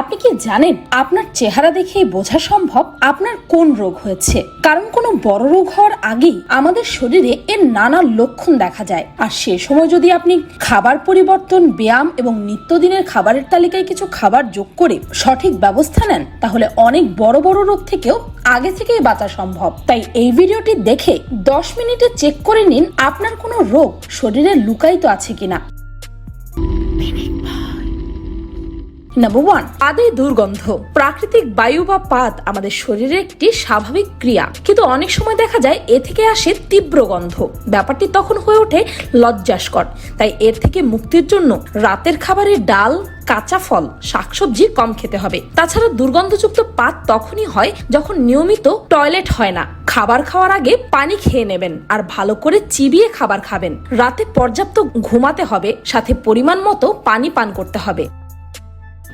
আপনি কি জানেন আপনার চেহারা দেখেই বোঝা সম্ভব আপনার কোন রোগ হয়েছে? কারণ কোনো বড় রোগ হওয়ার আগেই আমাদের শরীরে এর নানা লক্ষণ দেখা যায়। আর সে সময় যদি আপনি খাবার পরিবর্তন, ব্যায়াম এবং নিত্যদিনের খাবারের তালিকায় কিছু খাবার যোগ করে সঠিক ব্যবস্থা নেন, তাহলে অনেক বড় বড় রোগ থেকেও আগে থেকেই বাঁচা সম্ভব। তাই এই ভিডিওটি দেখে দশ মিনিটে চেক করে নিন আপনার কোনো রোগ শরীরে লুকায়িত আছে কিনা। নাম্বার ওয়ান পাদের দুর্গন্ধ। প্রাকৃতিক বায়ু বা পাত আমাদের শরীরের একটি স্বাভাবিক ক্রিয়া। কিন্তু অনেক সময় দেখা যায় এ থেকে আসে তীব্র গন্ধ। ব্যাপারটি তখন হয়ে ওঠে লজ্জাস্কর। তাই এর থেকে মুক্তির জন্য রাতের খাবারে ডাল, কাঁচা ফল, শাকসবজি কম খেতে হবে। তাছাড়া দুর্গন্ধযুক্ত পাত তখনই হয় যখন নিয়মিত টয়লেট হয় না। খাবার খাওয়ার আগে পানি খেয়ে নেবেন আর ভালো করে চিবিয়ে খাবার খাবেন। রাতে পর্যাপ্ত ঘুমাতে হবে, সাথে পরিমাণ মতো পানি পান করতে হবে।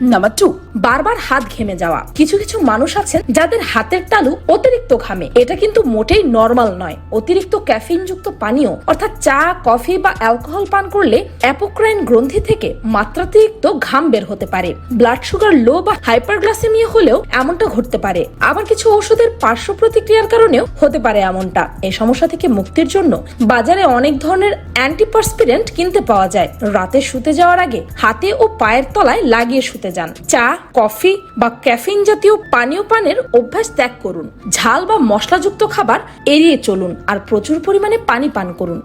নাম্বার টু বারবার হাত ঘেমে যাওয়া। কিছু কিছু মানুষ আছেন যাদের হাতের তালু অতিরিক্ত ঘামে। এটা কিন্তু মোটেই নর্মাল নয়। অতিরিক্ত ক্যাফিন যুক্ত পানীয়, অর্থাৎ চা, কফি বা অ্যালকোহল পান করলে অ্যাপোক্রাইন গ্রন্থি থেকে মাত্রাতিরিক্ত ঘাম বের হতে পারে। ব্লাড সুগার লো বা হাইপারগ্লাসেমিয়া হলেও এমনটা ঘটতে পারে। আবার কিছু ওষুধের পার্শ্ব প্রতিক্রিয়ার কারণেও হতে পারে এমনটা। এই সমস্যা থেকে মুক্তির জন্য বাজারে অনেক ধরনের অ্যান্টিপার্সপিরেন্ট কিনতে পাওয়া যায়। রাতে শুতে যাওয়ার আগে হাতে ও পায়ের তলায় লাগিয়ে শুতে যান। চা, কফি বা ক্যাফিন জাতীয় পানীয় পানের অভ্যাস ত্যাগ করুন। ঝাল বা মশলাযুক্ত খাবার এড়িয়ে চলুন আর প্রচুর পরিমাণে পানি পান করুন।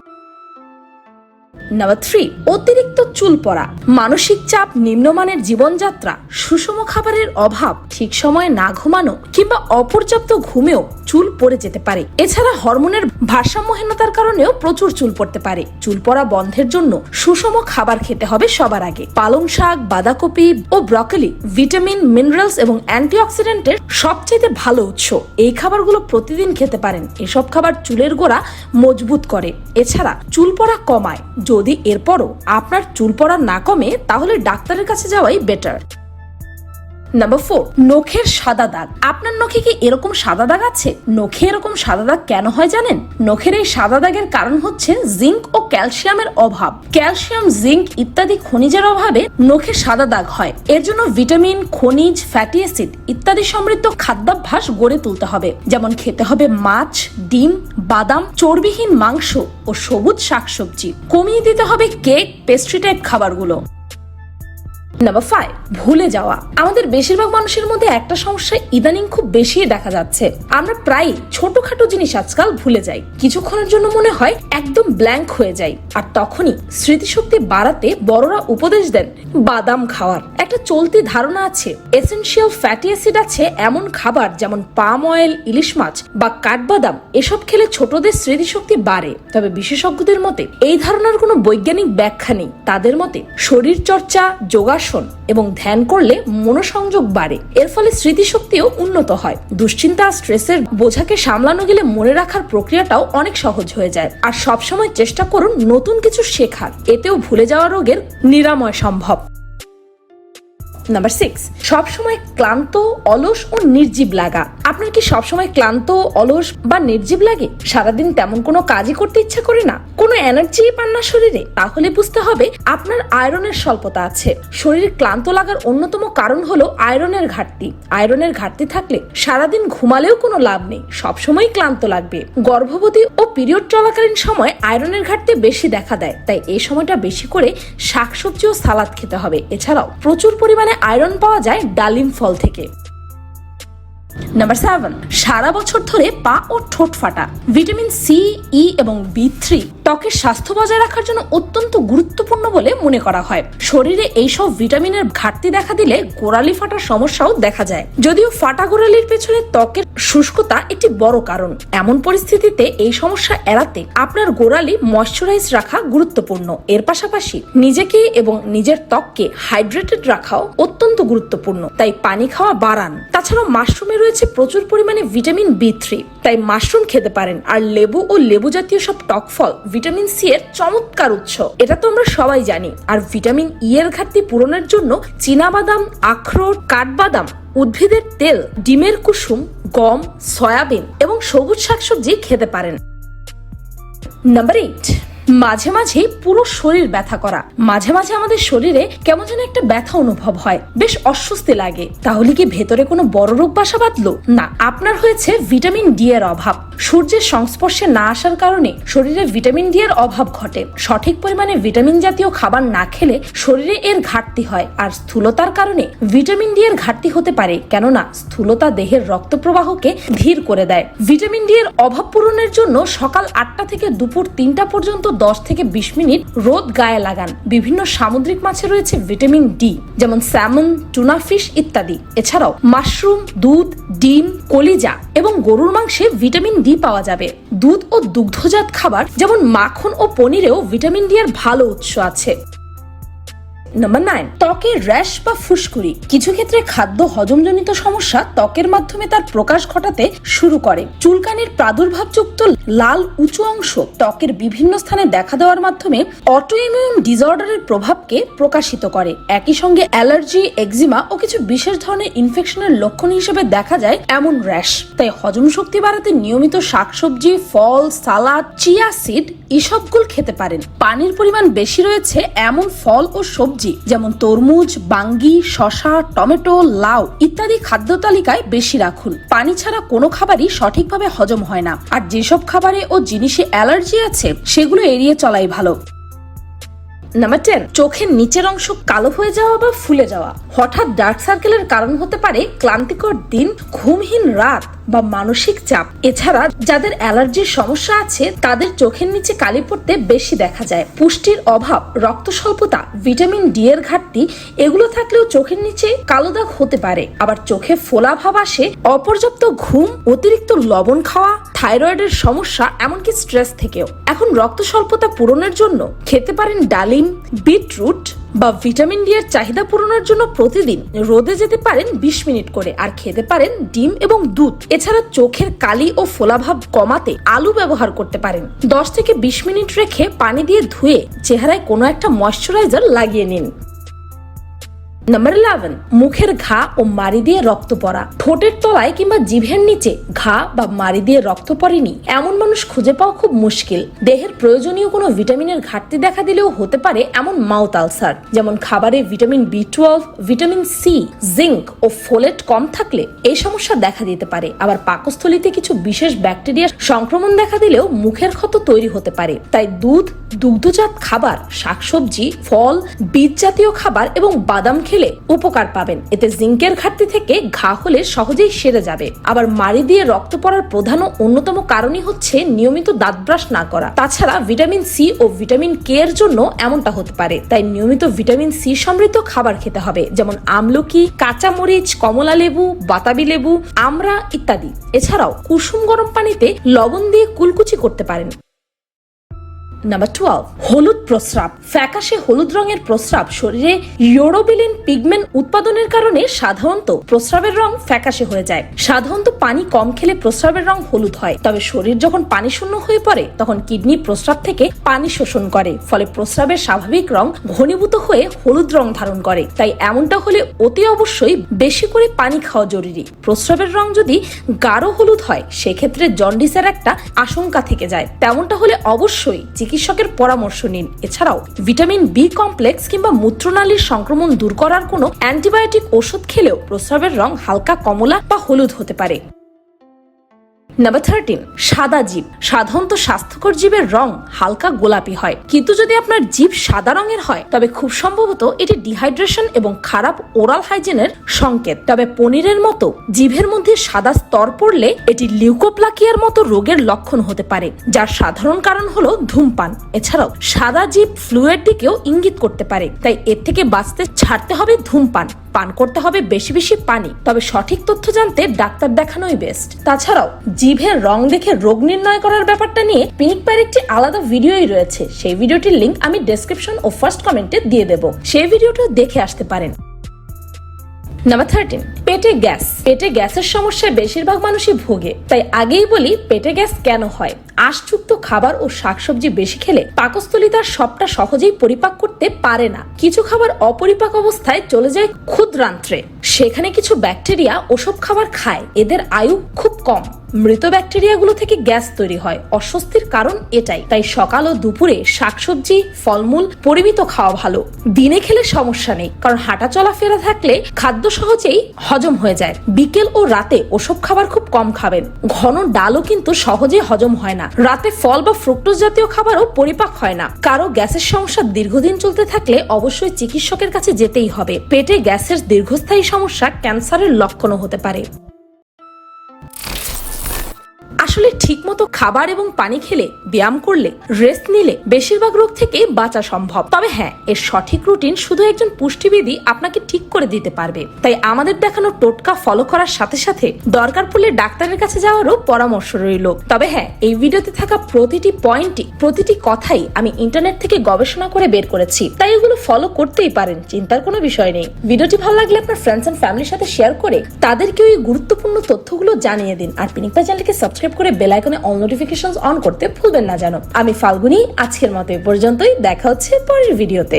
নাম্বার থ্রি, অতিরিক্ত চুল পড়া। মানসিক চাপ, নিম্নমানের জীবনযাত্রা, সুষম খাবারের অভাব, ঠিক সময়ে না ঘুমানো কিংবা অপর্যাপ্ত ঘুমেও চুল পড়ে যেতে পারে। এছাড়া হরমোনের ভারসাম্যহীনতার কারণেও প্রচুর চুল পড়তে পারে। চুল পড়া বন্ধের জন্য সুষম খাবার খেতে হবে সবার আগে। পালং শাক, বাঁধাকপি ও ব্রকলি ভিটামিন, মিনারেলস এবং অ্যান্টিঅক্সিডেন্টের সবচেয়ে ভালো উৎস। এই খাবারগুলো প্রতিদিন খেতে পারেন। এসব খাবার চুলের গোড়া মজবুত করে। এছাড়া চুল পড়া কমায়। যদি এরপরও আপনার চুল পড়া না কমে তাহলে ডাক্তারের কাছে যাওয়াই বেটার নাম্বার ফোর নখের সাদা দাগ। আপনার নখে কি এরকম সাদা দাগ আছে? নখে এরকম সাদা দাগ কেন হয় জানেন? নখের এই সাদা দাগের কারণ হচ্ছে জিঙ্ক ও ক্যালসিয়ামের অভাব। ক্যালসিয়াম, জিঙ্ক ইত্যাদি খনিজের অভাবে নখে সাদা দাগ হয়। এর জন্য ভিটামিন, খনিজ, ফ্যাটি অ্যাসিড ইত্যাদি সমৃদ্ধ খাদ্যাভ্যাস গড়ে তুলতে হবে। যেমন খেতে হবে মাছ, ডিম, বাদাম, চর্বিহীন মাংস ও সবুজ শাকসবজি। কমিয়ে দিতে হবে কেক, পেস্ট্রি টাইপ খাবারগুলো। নাম্বার ফাইভ ভুলে যাওয়া। আমাদের বেশিরভাগ মানুষের মধ্যে একটা সমস্যা ইদানিং খুব বেশি দেখা যাচ্ছে। আমরা প্রায় ছোটখাটো জিনিস আজকাল ভুলে যাই। কিছুক্ষণের জন্য মনে হয় একদম ব্ল্যাঙ্ক হয়ে যাই। আর তখনই স্মৃতিশক্তি বাড়াতে বড়রা উপদেশ দেন, বাদাম খাওয়ার। একটা চলতি ধারণা আছে এসেনশিয়াল ফ্যাটি অ্যাসিড আছে এমন খাবার যেমন পাম অয়েল ইলিশ মাছ বা কাঠবাদাম, এসব খেলে ছোটদের স্মৃতিশক্তি বাড়ে। তবে বিশেষজ্ঞদের মতে, এই ধারণার কোনো বৈজ্ঞানিক ব্যাখ্যা নেই। তাদের মতে শরীর চর্চা যোগাসন এবং ধ্যান করলে মনোসংযোগ বাড়ে। এর ফলে স্মৃতিশক্তিও উন্নত হয়। দুশ্চিন্তা আর স্ট্রেসের বোঝাকে সামলানো গেলে মনে রাখার প্রক্রিয়াটাও অনেক সহজ হয়ে যায়। আর সবসময় চেষ্টা করুন নতুন কিছু শেখার। এতেও ভুলে যাওয়া রোগের নিরাময় সম্ভব। নাম্বার সিক্স সবসময় ক্লান্ত, অলস ও নির্জীব লাগা। আপনার কি সবসময় ক্লান্ত, অলস বা নির্জীব লাগে? সারাদিন তেমন কোনো কাজই করতে ইচ্ছা করে না? কোনো এনার্জি পান না শরীরে? তাহলে বুঝতে হবে আপনার আয়রনের স্বল্পতা আছে। শরীরে ক্লান্ত লাগার অন্যতম কারণ হলো আয়রনের ঘাটতি। আয়রনের ঘাটতি থাকলে সারাদিন ঘুমালেও কোনো লাভ নেই। সবসময় ক্লান্ত লাগবে। গর্ভবতী ও পিরিয়ড চলাকালীন সময় আয়রনের ঘাটতি বেশি দেখা দেয়। তাই এই সময়টা বেশি করে শাকসবজি ও সালাদ খেতে হবে। এছাড়াও প্রচুর পরিমাণে আয়রন পাওয়া যায় ডালিম ফল থেকে। নাম্বার সেভেন সারা বছর ধরে পা ও ঠোঁট ফাটা। ভিটামিন সি ই এবং বি থ্রি ত্বকের স্বাস্থ্য বজায় রাখার জন্য অত্যন্ত গুরুত্বপূর্ণ বলে মনে করা হয়। শরীরে এইসব ভিটামিনের ঘাটতি দেখা দিলে গোড়ালি ফাটার সমস্যাও দেখা যায়। যদিও ফাটা গোড়ালির পেছনে ত্বকের শুষ্কতা একটি বড় কারণ। এমন পরিস্থিতিতে এই সমস্যা এড়াতে আপনার গোড়ালি ময়শ্চারাইজ রাখা গুরুত্বপূর্ণ। এর পাশাপাশি নিজেকে এবং নিজের ত্বককে হাইড্রেটেড রাখাও অত্যন্ত গুরুত্বপূর্ণ। তাই পানি খাওয়া বাড়ান। তাছাড়াও মাশরুমে রয়েছে প্রচুর পরিমাণে ভিটামিন বি থ্রি তাই মাশরুম খেতে পারেন। আর লেবু ও লেবু জাতীয় সব টক ফল ভিটামিন সি এর চমৎকার উৎস। এটা তো আমরা সবাই জানি। আর ভিটামিন ই এর ঘাটতি পূরণের জন্য চীনাবাদাম, আখরোট, কাঠবাদাম, উদ্ভিদের তেল, ডিমের কুসুম, গম, সয়াবিন এবং সবুজ শাকসবজি খেতে পারেন। নাম্বার এইট মাঝে মাঝে পুরো শরীর ব্যথা করা। মাঝে মাঝে আমাদের শরীরে কেমন যেন একটা ব্যথা অনুভব হয়। বেশ অস্বস্তি লাগে। তাহলে কি ভেতরে কোনো বড় রোগ বাসা বাঁধলো? না, আপনার হয়েছে ভিটামিন ডি এর অভাব। সূর্যের সংস্পর্শে না আসার কারণে শরীরে ভিটামিন ডি এর অভাব ঘটে। সঠিক পরিমাণে ভিটামিন জাতীয় খাবার না খেলে শরীরে এর ঘাটতি হয়। আর স্থূলতার কারণে ভিটামিন ডি এর ঘাটতি হতে পারে। কেননা, স্থূলতা দেহের রক্ত প্রবাহকে ধীর করে দেয়। ভিটামিন ডি এর অভাব পূরণের জন্য সকাল আটটা থেকে দুপুর তিনটা পর্যন্ত দশ থেকে বিশ মিনিট রোদ গায়ে লাগান। বিভিন্ন সামুদ্রিক মাছে রয়েছে ভিটামিন ডি, যেমন স্যামন টুনা ফিশ ইত্যাদি। এছাড়াও মাশরুম, দুধ, ডিম, কলিজা এবং গরুর মাংসে ভিটামিন ডি পাওয়া যাবে। দুধ ও দুগ্ধজাত খাবার, যেমন মাখন ও পনিরেও ভিটামিন ডি এর ভালো উৎস আছে। নাম্বার নাইন ত্বকের র্যাশ বা ফুসকুড়ি। কিছু ক্ষেত্রে খাদ্য হজমজনিত সমস্যা ত্বকের মাধ্যমে তার প্রকাশ ঘটাতে শুরু করে। চুলকানির প্রাদুর্ভাবযুক্ত লাল উঁচু অংশ ত্বকের বিভিন্ন স্থানে দেখা দেওয়ার মাধ্যমে অটোইমিউন ডিসঅর্ডারের প্রভাবকে প্রকাশিত করে। একই সঙ্গে অ্যালার্জি এক্সিমা ও কিছু বিশেষ ধরনের ইনফেকশনের লক্ষণ হিসেবে দেখা যায় এমন র্যাশ। তাই হজম শক্তি বাড়াতে নিয়মিত শাকসবজি, ফল, সালাদ, চিয়া সিড এসবগুলো খেতে পারেন। পানির পরিমাণ বেশি রয়েছে এমন ফল ও সবজি যেমন তরমুজ বাঙ্গি শশা টমেটো লাউ ইত্যাদি খাদ্য তালিকায় বেশি রাখুন। পানি ছাড়া কোনো খাবারই সঠিকভাবে হজম হয় না। আর যেসব খাবারে ও জিনিসে অ্যালার্জি আছে সেগুলো এড়িয়ে চলাই ভালো। নাম্বার টেন চোখের নিচের অংশ কালো হয়ে যাওয়া বা ফুলে যাওয়া। হঠাৎ ডার্ক সার্কেলের কারণ হতে পারে ক্লান্তিকর দিন ঘুমহীন রাত বা মানসিক চাপ। এছাড়া যাদের অ্যালার্জির সমস্যা আছে, তাদের চোখের নিচে কালি পড়তে বেশি দেখা যায়। পুষ্টির অভাব, রক্ত স্বল্পতা, ভিটামিন ডি এর ঘাটতি, এগুলো থাকলেও চোখের নিচে কালো দাগ হতে পারে। আবার চোখে ফোলা ভাব আসে, অপর্যাপ্ত ঘুম, অতিরিক্ত লবণ খাওয়া, থাইরয়েডের সমস্যা, এমনকি স্ট্রেস থেকেও। এখন রক্ত স্বল্পতা পূরণের জন্য খেতে পারেন ডালিম, বিটরুট বা ভিটামিন ডি এর চাহিদা পূরণের জন্য প্রতিদিন রোদে যেতে পারেন বিশ মিনিট করে আর খেতে পারেন ডিম এবং দুধ। এছাড়া চোখের কালি ও ফোলাভাব কমাতে আলু ব্যবহার করতে পারেন। দশ থেকে বিশ মিনিট রেখে পানি দিয়ে ধুয়ে চেহারায় কোনো একটা ময়শ্চারাইজার লাগিয়ে নিন। নাম্বার ইলেভেন মুখের ঘা ও মারি দিয়ে রক্ত পড়া। ঠোঁটের তলায় কিংবা জিভের নিচে ঘা বা মারি দিয়ে রক্ত পড়েনি, এমন মানুষ খুঁজে পাওয়া খুব মুশকিল। দেহের প্রয়োজনীয় কোনো ভিটামিনের ঘাটতি দেখা দিলেও হতে পারে এমন মাউথ আলসার, যেমন খাবারে vitamin B twelve vitamin C zinc ও ফোলেট কম থাকলে এই সমস্যা দেখা দিতে পারে। আবার পাকস্থলিতে কিছু বিশেষ ব্যাকটেরিয়ার সংক্রমণ দেখা দিলেও মুখের ক্ষত তৈরি হতে পারে। তাই দুধ, দুগ্ধজাত খাবার, শাকসবজি, ফল বীজ জাতীয় খাবার এবং বাদাম খেলে উপকার পাবেন। এতে জিঙ্কের ঘাটতি থেকে ঘা হলে সহজেই সেরে যাবে। আবার মাড়ি দিয়ে রক্ত পড়ার প্রধান ও অন্যতম কারণই হচ্ছে নিয়মিত দাঁত ব্রাশ না করা। তাছাড়া ভিটামিন সি ও ভিটামিন কে এর জন্য এমনটা হতে পারে। তাই নিয়মিত ভিটামিন সি সমৃদ্ধ খাবার খেতে হবে। যেমন আমলকি, কাঁচামরিচ, কমলা লেবু, বাতাবি লেবু, আমড়া ইত্যাদি। এছাড়াও কুসুম গরম পানিতে লবণ দিয়ে কুলকুচি করতে পারেন। নাম্বার টুয়েলভ হলুদ প্রস্রাব। ফ্যাকাশে হলুদ রঙের প্রস্রাব শরীরে ইউরোবিলিন পিগমেন্ট উৎপাদনের কারণে সাধারণত প্রস্রাবের রং ফ্যাকাশে হয়ে যায়। সাধারণত পানি কম খেলে প্রস্রাবের রং হলুদ হয়। তবে শরীর যখন পানি শূন্য হয়ে পড়ে, তখন কিডনি প্রস্রাব থেকে পানি শোষণ করে, ফলে প্রস্রাবের স্বাভাবিক রং ঘনীভূত হয়ে হলুদ রং ধারণ করে। তাই এমনটা হলে অতি অবশ্যই বেশি করে পানি খাওয়া জরুরি। প্রস্রাবের রং যদি গাঢ় হলুদ হয়, সেক্ষেত্রে জন্ডিসের একটা আশঙ্কা থেকে যায়। তেমনটা হলে অবশ্যই চিকিৎসকের পরামর্শ নিন। এছাড়াও ভিটামিন বি কমপ্লেক্স কিংবা মূত্রনালীর সংক্রমণ দূর করার কোনো অ্যান্টিবায়োটিক ওষুধ খেলেও প্রস্রাবের রং হালকা কমলা বা হলুদ হতে পারে। নাম্বার থার্টিন সাদা জীব। সাধারণত স্বাস্থ্যকর জীবের রং হালকা গোলাপি হয়। কিন্তু যদি আপনার জীব সাদা রঙের হয়, তবে খুব সম্ভবত এটি ডিহাইড্রেশন এবং খারাপ ওরাল হাইজিনের সংকেত। তবে পনিরের মতো জীবের মধ্যে সাদা স্তর পড়লে এটি লিউকোপ্লাকিয়ার মতো রোগের লক্ষণ হতে পারে, যার সাধারণ কারণ হলো ধূমপান। এছাড়াও সাদা জীব ফ্লুয়ের দিকেও ইঙ্গিত করতে পারে, তাই এর থেকে বাঁচতে ছাড়তে হবে ধূমপান। পান করতে হবে বেশি বেশি পানি। তবে সঠিক তথ্য জানতে ডাক্তার দেখানোই বেস্ট তাছাড়াও জিভের রং দেখে রোগ নির্ণয় করার ব্যাপারটা নিয়ে পিনিক পায়ের একটি আলাদা ভিডিওই রয়েছে। সেই ভিডিওটির লিঙ্ক আমি ডেসক্রিপশন ও ফার্স্ট কমেন্টে দিয়ে দেব। সেই ভিডিওটা দেখে আসতে পারেন। নাম্বার থার্টিন পেটে গ্যাস। পেটে গ্যাসের সমস্যায় বেশিরভাগ মানুষই ভোগে। তাই আগেই বলি, পেটে গ্যাস কেন হয়? আশযুক্ত খাবার ও শাকসবজি বেশি খেলে পাকস্থলী তার সবটা সহজেই পরিপাক করতে পারে না। কিছু খাবার অপরিপাক অবস্থায় চলে যায় ক্ষুদ্রান্ত্রে। সেখানে কিছু ব্যাকটেরিয়া ওসব খাবার খায়। এদের আয়ু খুব কম। মৃত ব্যাকটেরিয়াগুলো থেকে গ্যাস তৈরি হয়। অস্বস্তির কারণ এটাই। তাই সকাল ও দুপুরে শাকসবজি, ফলমূল পরিমিত খাওয়া ভালো। দিনে খেলে সমস্যা নেই, কারণ হাঁটা চলাফেরা থাকলে খাদ্য সহজেই হজম হয়ে যায়। বিকেল ও রাতে ওসব খাবার খুব কম খাবেন। ঘন ডালও কিন্তু সহজে হজম হয় না। রাতে ফল বা ফ্রুক্টোজ জাতীয় খাবারও পরিপাক হয় না। কারও গ্যাসের সমস্যা দীর্ঘদিন চলতে থাকলে অবশ্যই চিকিৎসকের কাছে যেতেই হবে। পেটে গ্যাসের দীর্ঘস্থায়ী সমস্যা ক্যান্সারের লক্ষণও হতে পারে। আসলে ঠিকমতো খাবার এবং পানি খেলে, ব্যায়াম করলে রেস্ট নিলে বেশিরভাগ রোগ থেকে বাঁচা সম্ভব। তবে হ্যাঁ এর সঠিক রুটিন শুধু একজন পুষ্টিবিদই আপনাকে ঠিক করে দিতে পারবে। তাই আমাদের দেখানো টোটকা ফলো করার সাথে সাথে দরকার পড়লে ডাক্তারের কাছে যাওয়ারও পরামর্শ রইল। তবে হ্যাঁ এই ভিডিওতে থাকা প্রতিটি পয়েন্টই প্রতিটি কথাই আমি ইন্টারনেট থেকে গবেষণা করে বের করেছি। তাই এগুলো ফলো করতেই পারেন, চিন্তার কোনো বিষয় নেই। ভিডিওটি ভালো লাগলে আপনার ফ্রেন্ডস এন্ড ফ্যামিলির সাথে শেয়ার করে তাদেরকে ওই গুরুত্বপূর্ণ তথ্যগুলো জানিয়ে দিন। আর পিনিকপা চ্যানেলকে সাবস্ক্রাইব করে বেল আইকনে অল নোটিফিকেশন অন করতে ভুলবেন না জানো আমি ফাল্গুনি, আজকের মতো এ পর্যন্তই। দেখা হচ্ছে পরের ভিডিওতে।